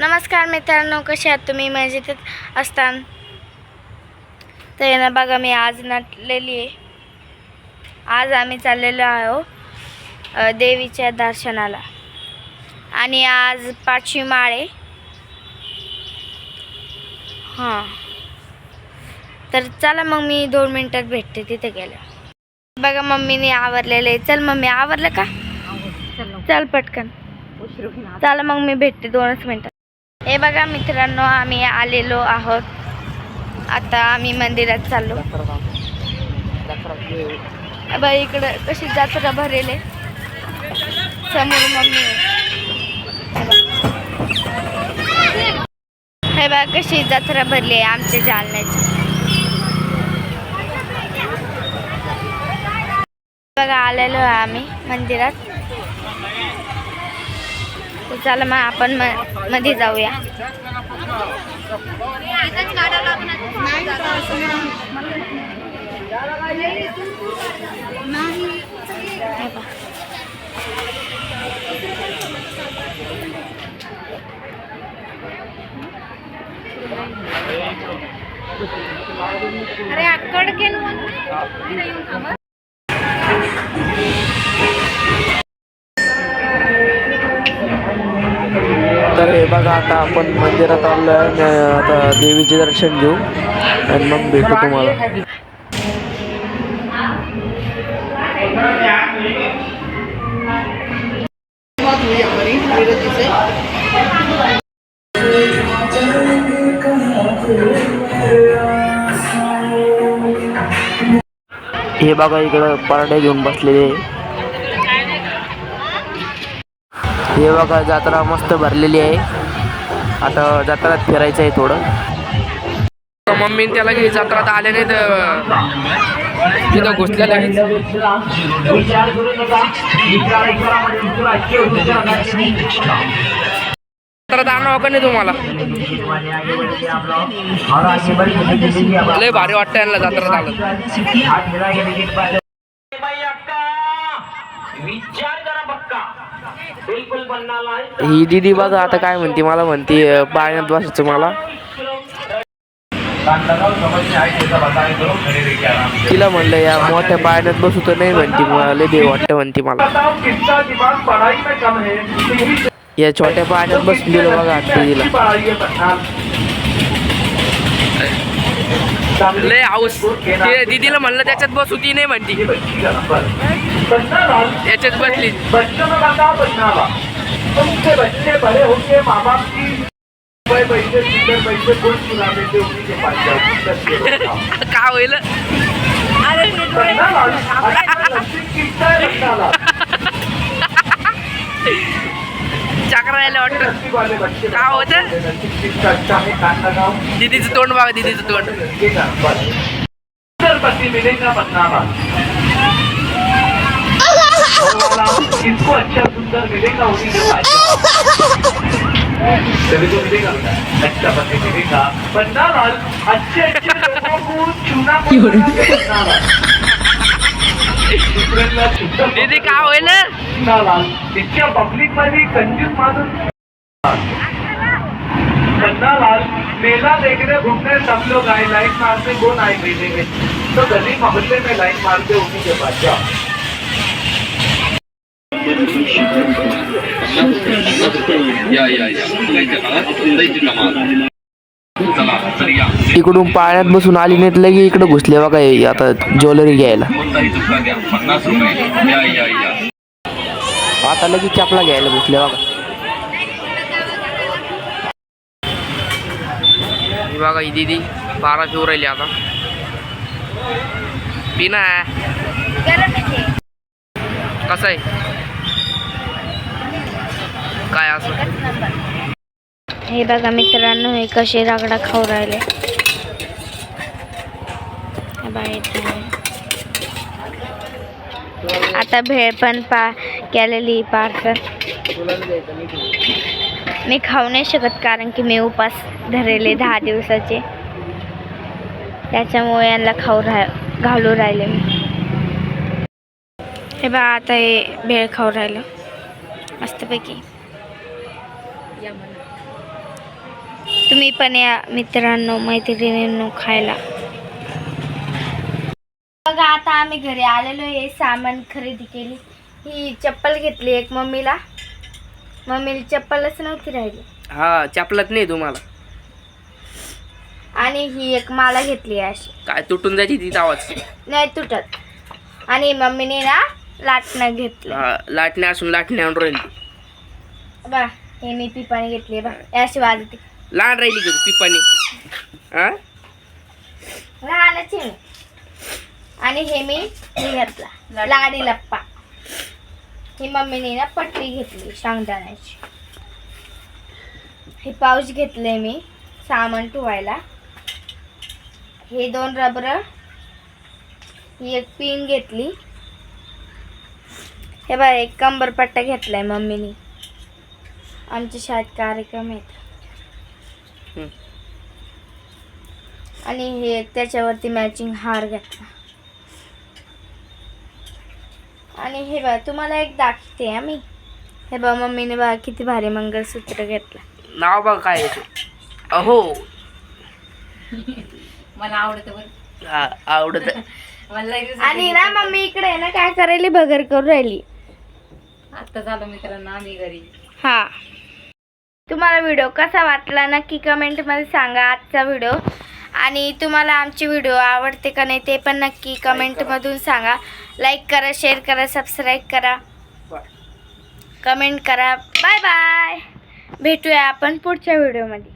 नमस्कार मित्रांनो कसे आहात तुम्ही? मजेत असतान. तर हे ना बघा मी आज नटलेली आहे. आज आम्ही चाललेलो आहो देवीच्या दर्शनाला. आणि आज पाचवी माळ आहे. हां. तर चला मग मी दोन मिनटात भेटते तिथे गेल्या बघा मम्मीने आवरलेलं आहे. चल मम्मी आवरलं का? चल पटकन. चला मग मी भेटते दोनच मिनटात. हे बघा मित्रांनो आम्ही आलेलो आहोत. आता आम्ही मंदिरात चाललो. बघा इकडं कशी जात्रा भरेल समोर मम्मी हे बघा कशी जत्रा भरली आहे आमच्या जालन्याची. बघा आलेलो आहे आम्ही मंदिरात. तर चला मग आपण म मध्ये जाऊया. अरे अक्कड तर हे बघा आता आपण मंदिरात आलो आहे आता देवीचे दर्शन घेऊ आणि मग भेटू तुम्हाला. हे बघा इकडं पराठे घेऊन बसलेले. हे बघा जत्रा मस्त भरलेली आहे. आता जत्रात फिरायचं आहे थोडं. मम्मी त्याला की जत्रात आले नाही तर तिथं घुसलेलं आहे जत्रात आणू का नाही तुम्हाला? लय भारी वाटतं यांना जत्रात आलं. ही दिदी बघा आता काय म्हणते मला म्हणते पाळण्यात पाण्यात बसायचं मला. तिला म्हणलं या मोठ्या पाण्यात बसू तर नाही म्हणते मला लय देव वाटतं म्हणते मला. या छोट्या पाण्यात बसून दिलं बघा आता दिदीला पढ़ाई है पठान लय हाऊस. ते दिदीला म्हणलं त्याच्यात बसू ती नाही म्हणती. बनना लाल याच्यात बसली बच्चों में है राहिलं वाटतं लक्ष्मी वाले बच्चे का होतं? है दिदीचं तोंड बघा दिदीचं तोंड किसको अच्छा सुंदर मिलेगा उन्हीं के पास जाओ। तभी तो मिलेगा अच्छा पति मिलेगा बदनामा अच्छे अच्छे लोगों को चुना दिदी का होईल इतक्या पब्लिक मध्ये कंजूस माणूस बन्ना लाल मेला देखने घूमने सब लोग आए लाइन मारते कौन आए भेजेंगे तो गली मोहल्ले में लाइन मारते उन्हीं के पास जाओ। या या या। इकडून पाण्यात बसून आली नाहीत लगे इकडे घुसले बघा आता ज्वेलरी घ्यायला. आता लगेच चपला घ्यायला घुसले बघा. ही बघा ही दिदी बारा पिऊ राहिली आता. पिना. कसं आहे? काय असं? हे बघा मित्रांनो हे कसे रागडा खाऊ राहिले. आता भेळ पण पा केलेली पार्सल मी खाऊ नाही शकत कारण की मी उपास धरले दहा दिवसाचे. त्याच्यामुळे यांना खाऊ राह घालू राहिले मी. हे बघा आता हे भेळ खाऊ राहिलं. मस्तपैकी. तुम्ही पण या मित्रांनो मैत्रिणींनो खायला. बघा आता आम्ही घरी आलेलो आहे सामान खरेदी केली. ही चप्पल घेतली एक मम्मीला. मम्मीला चप्पलच नव्हती राहिली. हा चपलात नाही तुम्हाला. आणि ही एक माला घेतली अशी. काय तुटून जायची ती आवाज नाही तुटत. आणि मम्मीने ना लाटणं घेतलं. हा, लाटणे असून लाटणे आणून राहिली. बा हे मी पिपाणी घेतली बा. हे अशी वाजते लहान राहिली का हा? लहानच आहे मी. आणि हे मी हे घेतला लाडी लप्पा. ही मम्मीने ना पट्टी घेतली शेंगदाण्याची. हे पाऊच घेतले मी सामान ठेवायला. हे दोन रबर ही एक पिन घेतली. हे बघा एक कंबरपट्टा घेतलाय मम्मीने. आमच्या शाळेत कार्यक्रम आहेत. आणि हे त्याच्यावरती मॅचिंग हार घेतला आणि हे बघा तुम्हाला एक दाखवते हा मी. हे बघा मम्मीने बघा किती भारी मंगळसूत्र घेतलं. नाव बघ काय. अहो. मला आवडतं बरं. हा आवडत. आणि ना मम्मी इकडे आहे ना काय करायली? बगर करून राहिली. आता झालं मित्रांनो आम्ही घरी. हा. तुम्हाला व्हिडिओ कसा वाटला नक्की कमेंटमध्ये सांगा आजचा व्हिडिओ आणि तुम्हाला आमचे व्हिडिओ आवडते का नाही ते पण नक्की कमेंटमधून सांगा. लाईक करा शेअर करा सबस्क्राईब करा. कमेंट करा. बाय बाय भेटूया आपण पुढच्या व्हिडिओमध्ये